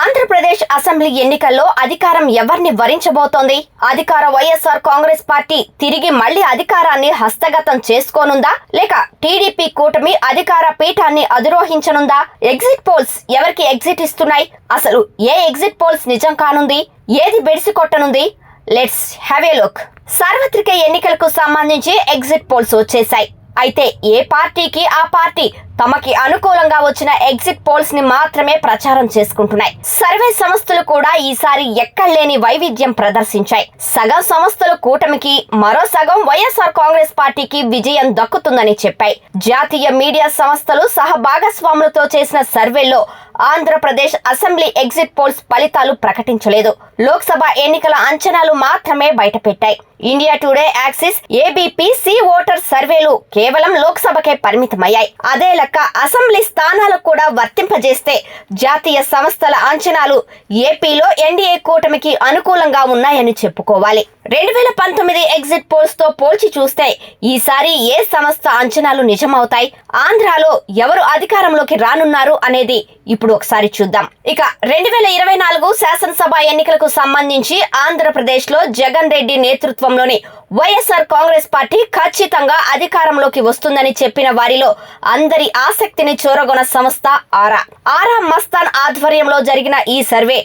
Andhra Pradesh assembly ఎన్నికల్లో అధికారం ఎవరిని వరించబోతోంది? అధికార వైఎస్ఆర్ కాంగ్రెస్ పార్టీ తిరిగి మళ్ళీ అధికారాన్ని హస్తగతం చేసుకోనుందా? లేక టీడీపీ కూటమి అధికార పీఠాన్ని అధిరోహించనుందా? ఎగ్జిట్ పోల్స్ ఎవరికి ఎగ్జిట్ ఇస్తున్నాయి? అసలు ఏ ఎగ్జిట్ పోల్స్ నిజం కానుంది? ఏది బెడిసి కొట్టనుంది లెట్స్ హ్యావ్ ఏ లుక్. సార్వత్రిక ఎన్నికలకు సంబంధించి ఎగ్జిట్ పోల్స్ వచ్చేశాయి. అయితే ఏ పార్టీకి ఆ పార్టీ తమకి అనుకూలంగా వచ్చిన ఎగ్జిట్ పోల్స్ని మాత్రమే ప్రచారం చేసుకుంటున్నాయి. సర్వే సంస్థలు కూడా ఈసారి ఎక్కడలేని వైవిధ్యం ప్రదర్శించాయి. సగం సంస్థలు కూటమికి మరో సగం వైఎస్ఆర్ కాంగ్రెస్ పార్టీకి విజయం దక్కుతుందని చెప్పాయి. జాతీయ మీడియా సంస్థలు సహ భాగస్వాములతో చేసిన సర్వేలో ఆంధ్రప్రదేశ్ అసెంబ్లీ ఎగ్జిట్ పోల్స్ ఫలితాలు ప్రకటించలేదు. లోక్సభ ఎన్నికల అంచనాలు మాత్రమే బయటపెట్టాయి. India Today Axis ABP C voter సర్వేలు కేవలం లోక్సభకే పరిమితమయ్యాయి. అదే లెక్క అసెంబ్లీ స్థానాలకు కూడా వర్తింపజేస్తే జాతీయ సంస్థల అంచనాలు ఏపీలో ఎన్డీఏ కూటమికి అనుకూలంగా ఉన్నాయని చెప్పుకోవాలి. రెండు వేల పంతొమ్మిది ఎగ్జిట్ పోల్స్తో పోల్చి చూస్తే ఈసారి ఏ సంస్థ అంచనాలు నిజమవుతాయి? ఆంధ్రాలో ఎవరు అధికారంలోకి రానున్నారు అనేది ఇప్పుడు ఒకసారి చూద్దాం. ఇక రెండు వేల ఇరవై నాలుగు శాసనసభ ఎన్నికలకు సంబంధించి ఆంధ్రప్రదేశ్లో జగన్ రెడ్డి నేతృత్వంలోని వైఎస్ఆర్ కాంగ్రెస్ పార్టీ ఖచ్చితంగా అధికారంలోకి వస్తుందని చెప్పిన వారిలో అందరి ఆసక్తిని చూరగొన్న సంస్థ ఆరా. ఆరా మస్తాన్ ఆధ్వర్యంలో జరిగిన ఈ సర్వే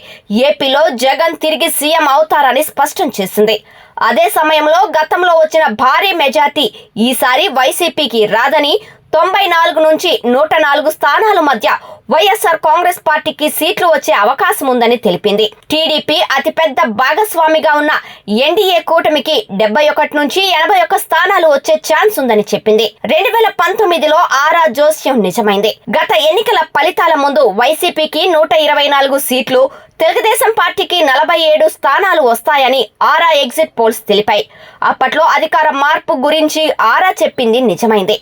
ఏపీలో జగన్ తిరిగి సీఎం అవుతారని స్పష్టం చేసింది. అదే సమయంలో గతంలో వచ్చిన భారీ మెజార్టీ ఈసారి వైసీపీకి రాదని తొంభై నాలుగు నుంచి నూట నాలుగు స్థానాల మధ్య వైఎస్ఆర్ కాంగ్రెస్ పార్టీకి సీట్లు వచ్చే అవకాశం ఉందని తెలిపింది. టీడీపీ అతిపెద్ద భాగస్వామిగా ఉన్న ఎన్డీఏ కూటమికి డెబ్బై ఒకటి నుంచి ఎనభై ఒక్క స్థానాలు వచ్చే ఛాన్స్ ఉందని చెప్పింది. రెండు వేల పంతొమ్మిదిలో ఆరా జోస్యం నిజమైంది. గత ఎన్నికల ఫలితాల ముందు వైసీపీకి నూట ఇరవై నాలుగు సీట్లు తెలుగుదేశం పార్టీకి నలభై ఏడు స్థానాలు వస్తాయని ఆరా ఎగ్జిట్ పోల్స్ తెలిపాయి. అప్పట్లో అధికార మార్పు గురించి ఆరా చెప్పింది నిజమైంది.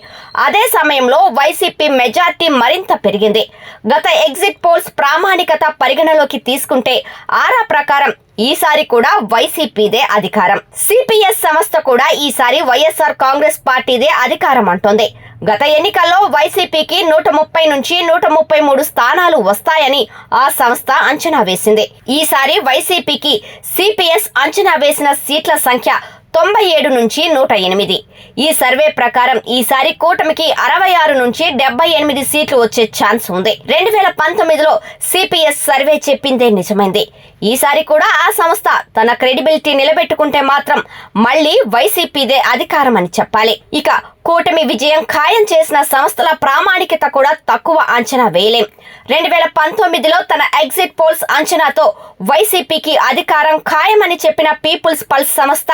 అదే సమయంలో వైసీపీ మెజార్టీ మరింత పెరిగింది. గత ఎగ్జిట్ పోల్స్ ప్రామాణికత పరిగణలోకి తీసుకుంటే ఆరా ప్రకారం ఈసారి కూడా వైసీపీదే అధికారం. సిపిఎస్ సంస్థ కూడా ఈసారి వైఎస్ఆర్ కాంగ్రెస్ పార్టీదే అధికారం అంటోంది. గత ఎన్నికల్లో వైసీపీకి నూట ముప్పై నుంచి నూట ముప్పై మూడు స్థానాలు వస్తాయని ఆ సంస్థ అంచనా వేసింది. ఈసారి వైసీపీకి సిపిఎస్ అంచనా వేసిన సీట్ల సంఖ్య తొంభై ఏడు నుంచి నూట ఎనిమిది. ఈ సర్వే ప్రకారం ఈసారి కూటమికి అరవై ఆరు నుంచి డెబ్బై ఎనిమిది సీట్లు వచ్చే ఛాన్స్ ఉంది. రెండు వేల పంతొమ్మిదిలో సిపిఎస్ సర్వే చెప్పిందే నిజమైంది. ఈసారి కూడా ఆ సంస్థ తన క్రెడిబిలిటీ నిలబెట్టుకుంటే మాత్రం మళ్ళీ వైసీపీదే అధికారం అని చెప్పాలి. ఇక కూటమి విజయం ఖాయం చేసిన సంస్థల ప్రామాణికత కూడా తక్కువ అంచనా వేయలేం. రెండు వేల పంతొమ్మిదిలో తన ఎగ్జిట్ పోల్స్ అంచనాతో వైసీపీకి అధికారం ఖాయమని చెప్పిన పీపుల్స్ పల్స్ సంస్థ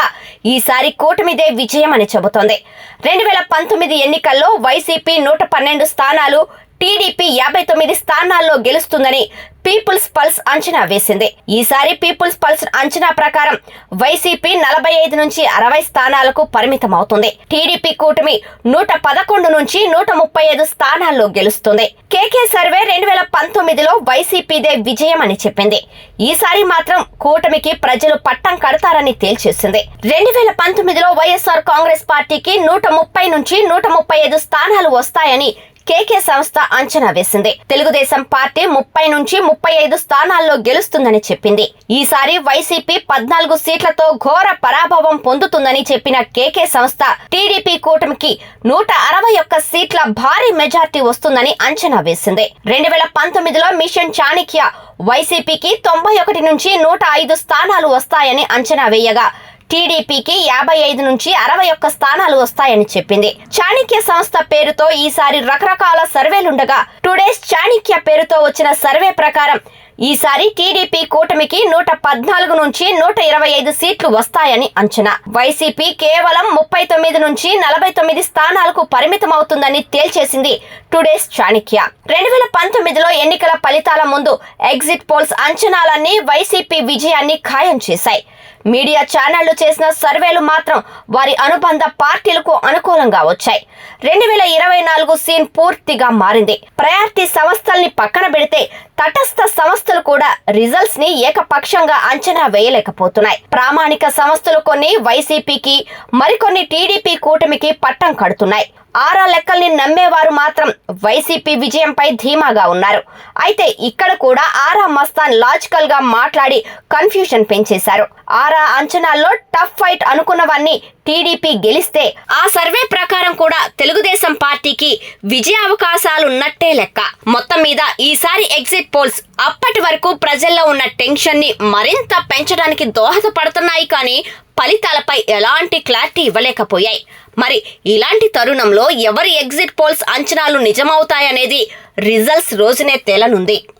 ఈసారి కూటమిదే విజయం అని చెబుతోంది. రెండు వేల పంతొమ్మిది ఎన్నికల్లో వైసీపీ నూట పన్నెండు స్థానాలు టీడీపీ యాభై తొమ్మిది స్థానాల్లో గెలుస్తుందని పీపుల్స్ పల్స్ అంచనా వేసింది. ఈసారి పీపుల్స్ పల్స్ అంచనా ప్రకారం వైసీపీ నలభై ఐదు నుంచి అరవై స్థానాలకు పరిమితం అవుతుంది టీడీపీ కూటమి నూట పదకొండు నుంచి నూట ముప్పై ఐదు స్థానాల్లో గెలుస్తుంది. కేకే సర్వే రెండు వేల పంతొమ్మిదిలో వైసీపీదే విజయం అని చెప్పింది. ఈసారి మాత్రం కూటమికి ప్రజలు పట్టం కడతారని తేల్చేసింది. రెండు వేల పంతొమ్మిదిలో వైఎస్ఆర్ కాంగ్రెస్ పార్టీకి నూట ముప్పై నుంచి నూట ముప్పై ఐదు స్థానాలు వస్తాయని కేకే సంస్థ అంచనా వేసింది. తెలుగుదేశం పార్టీ ముప్పై నుంచి ముప్పై ఐదు స్థానాల్లో గెలుస్తుందని చెప్పింది. ఈసారి వైసీపీ పద్నాలుగు సీట్లతో ఘోర పరాభవం పొందుతుందని చెప్పిన కేకే సంస్థ టీడీపీ కూటమికి నూట అరవై ఒక్క సీట్ల భారీ మెజార్టీ వస్తుందని అంచనా వేసింది. రెండు వేల పంతొమ్మిదిలో మిషన్ చాణిక్య వైసీపీకి తొంభై ఒకటి నుంచి నూట ఐదు స్థానాలు వస్తాయని అంచనా వేయగా టీడీపీకి యాభై ఐదు నుంచి అరవై ఒక్క స్థానాలు వస్తాయని చెప్పింది. చాణిక్య సంస్థ పేరుతో ఈసారి రకరకాల సర్వేలుండగా టుడేస్ చాణిక్య పేరుతో వచ్చిన సర్వే ప్రకారం ఈసారి టీడీపీ కూటమికి నూట పద్నాలుగు నుంచి నూట ఇరవై ఐదు సీట్లు వస్తాయని అంచనా. వైసీపీ కేవలం ముప్పై తొమ్మిది నుంచి నలభై తొమ్మిది స్థానాలకు పరిమితమవుతుందని తేల్చేసింది టుడేస్ చాణిక్య. రెండు వేల పంతొమ్మిదిలో ఎన్నికల ఫలితాల ముందు ఎగ్జిట్ పోల్స్ అంచనాలన్నీ వైసీపీ విజయాన్ని ఖాయం చేశాయి. మీడియా ఛానళ్ళు చేసిన సర్వేలు మాత్రం వారి అనుబంధ పార్టీలకు అనుకూలంగా వచ్చాయి. రెండు వేల ఇరవై నాలుగు సీన్ పూర్తిగా మారింది. ప్రయారిటీ సంస్థల్ని పక్కన పెడితే తటస్థ సంస్థలు కూడా రిజల్ట్స్ని ఏకపక్షంగా అంచనా వేయలేకపోతున్నాయి. ప్రామాణిక సంస్థలు కొన్ని వైసీపీకి మరికొన్ని టీడీపీ కూటమికి పట్టం కడుతున్నాయి. ఆరా లెక్కల్ని నమ్మేవారు మాత్రం వైసీపీ విజయంపై ధీమాగా ఉన్నారు. అయితే ఇక్కడ కూడా ఆరా మస్తాన్ లాజికల్గా మాట్లాడి కన్ఫ్యూషన్ పెంచేశారు. ఆరా అంచనాల్లో టఫ్ ఫైట్ అనుకున్నవన్నీ టీడీపీ గెలిస్తే ఆ సర్వే ప్రకారం కూడా పార్టీకి విజయ అవకాశాలున్నట్టే లెక్క. మొత్తం మీద ఈసారి ఎగ్జిట్ పోల్స్ అప్పటి వరకు ప్రజల్లో ఉన్న టెన్షన్ని మరింత పెంచడానికి దోహదపడుతున్నాయి కానీ ఫలితాలపై ఎలాంటి క్లారిటీ ఇవ్వలేకపోయాయి. మరి ఇలాంటి తరుణంలో ఎవరి ఎగ్జిట్ పోల్స్ అంచనాలు నిజమవుతాయనేది రిజల్ట్స్ రోజునే తేలనుంది.